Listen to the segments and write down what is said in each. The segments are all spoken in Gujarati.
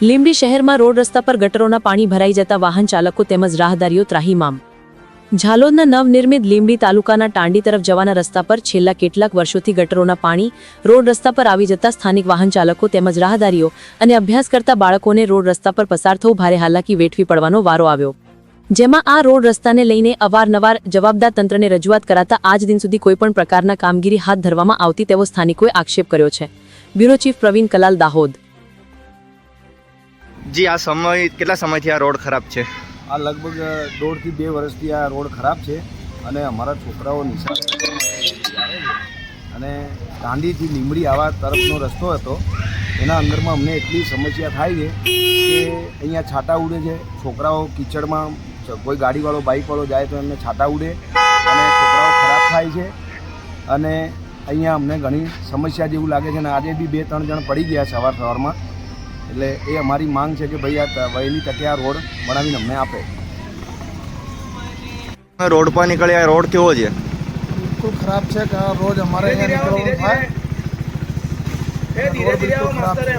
લીંબડી શહેરમાં રોડ રસ્તા પર ગટરોના પાણી ભરાઈ જતા વાહન ચાલકો તેમજ રાહદારીઓ ત્રાહીમામ. ઝાલોદના નવનિર્મિત લીંબડી તાલુકાના ટાંડી તરફ જવાના રસ્તા પર છેલ્લા કેટલાક વર્ષોથી ગટરોના પાણી રોડ રસ્તા પર આવી જતા સ્થાનિક વાહન ચાલકો તેમજ રાહદારીઓ અને અભ્યાસ કરતા બાળકોને રોડ રસ્તા પર પસાર થવું ભારે હાલાકી વેઠવી પડવાનો વારો આવ્યો. જેમાં આ રોડ રસ્તાને લઈને અવારનવાર જવાબદાર તંત્રને રજૂઆત કરાતા આજ દિન સુધી કોઈપણ પ્રકારના કામગીરી હાથ ધરવામાં આવતી તેવો સ્થાનિકોએ આક્ષેપ કર્યો છે. બ્યુરો ચીફ પ્રવીણ કલાલ દાહોદ જી, આ સમય, કેટલા સમયથી આ રોડ ખરાબ છે? આ લગભગ દોઢથી બે વર્ષથી આ રોડ ખરાબ છે અને અમારા છોકરાઓ નિશાન અને દાંડીથી લીમડી આવા તરફનો રસ્તો હતો. એના અંદરમાં અમને એટલી સમસ્યા થાય છે કે અહીંયા છાટા ઉડે છે. છોકરાઓ કિચડમાં કોઈ ગાડીવાળો, બાઇકવાળો જાય તો એમને છાટા ઉડે અને છોકરાઓ ખરાબ થાય છે. અને અહીંયા અમને ઘણી સમસ્યા જેવું લાગે છે અને આજે બી બે ત્રણ જણ પડી ગયા સવાર સવારમાં. એટલે એ અમારી માંગ છે કે ભાઈ આ વહેલી તકે આ રોડ બનાવીને અમને આપે. રોડ પર નીકળ્યા આ રોડ કેવો છે? બિલકુલ ખરાબ છે કે આ રોજ અમારે અહીંયા નીકળવાનું થાય. રોડ બિલકુલ ખરાબ છે.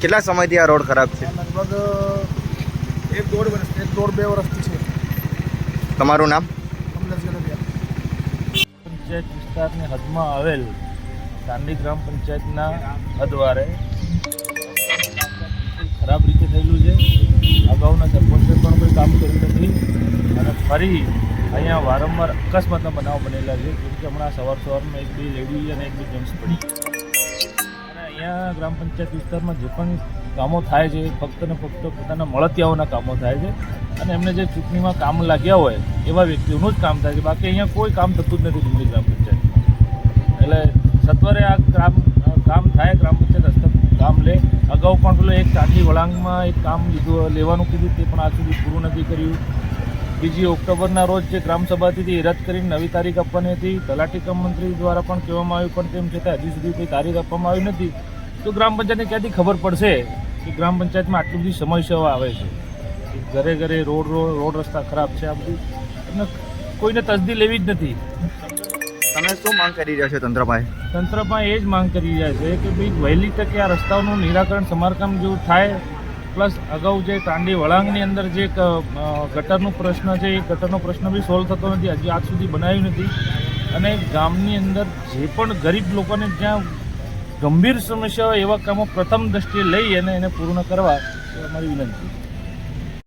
કેટલા સમયથી આ રોડ ખરાબ છે? લગભગ એક દોઢ વર્ષ. એક દોઢ બે વર્ષથી છે. તમારું નામ? પંચાયત વિસ્તારની હદમાં આવેલ દાંડી ગ્રામ પંચાયતના હદવારે ખરાબ રીતે થયેલું છે. અગાઉના સરપંચે પણ કોઈ કામ કર્યું નથી અને ફરી અહીંયા વારંવાર અકસ્માતના બનાવ બનેલા છે. જેમ કે હમણાં સવાર સવારમાં એક બે લેડી અને એક બે જેન્ટ્સ પડી અને અહીંયા ગ્રામ પંચાયત વિસ્તારમાં જે પણ કામો થાય છે, ફક્ત ને ફક્ત પોતાના મળતિયાઓના કામો થાય છે અને એમને જે ચૂંટણીમાં કામ લાગ્યા હોય એવા વ્યક્તિઓનું જ કામ થાય છે. બાકી અહીંયા કોઈ કામ થતું જ નથી દિલ્હી ગ્રામ પંચાયતમાં એટલે સત્વરે આ ગ્રામ કામ થાય ગ્રામ પંચાયત હસ્તક કામ લે અગાઉ ચાંદી વળાંગમાં એક કામ લીધું, લેવાનું કીધું તે પણ આજ સુધી પૂરું નથી કર્યું. બીજી ઓક્ટોબરના રોજ જે ગ્રામસભાથી રદ કરીને નવી તારીખ આપવાની હતી. તલાટી કમ મંત્રી દ્વારા પણ કહેવામાં આવ્યું, પણ તેમ છતાં હજી સુધી કોઈ તારીખ આપવામાં આવી નથી. તો ગ્રામ પંચાયતને ક્યાંથી ખબર પડશે કે ગ્રામ પંચાયતમાં આટલી બધી સમસ્યાઓ આવે છે? ઘરે ઘરે રોડ રોડ રોડ રસ્તા ખરાબ છે આ બધું? એમને કોઈને તસદી લેવી જ નથી. તમે શું માંગ કરી રહ્યા છો તંત્રભાઈ તંત્રભાઈ એ જ માંગ કરી રહ્યા છે કે ભાઈ વહેલી તકે આ રસ્તાઓનું નિરાકરણ સમારકામ જેવું થાય, પ્લસ અગાઉ જે તાંડી વળાંગની અંદર જે ગટરનો પ્રશ્ન છે, એ ગટરનો પ્રશ્ન બી સોલ્વ થતો નથી, હજી આજ સુધી બનાવ્યું નથી. અને ગામની અંદર જે પણ ગરીબ લોકોને જ્યાં ગંભીર સમસ્યા હોય એવા કામો પ્રથમ દ્રષ્ટિએ લઈ અને એને પૂર્ણ કરવા, એ અમારી વિનંતી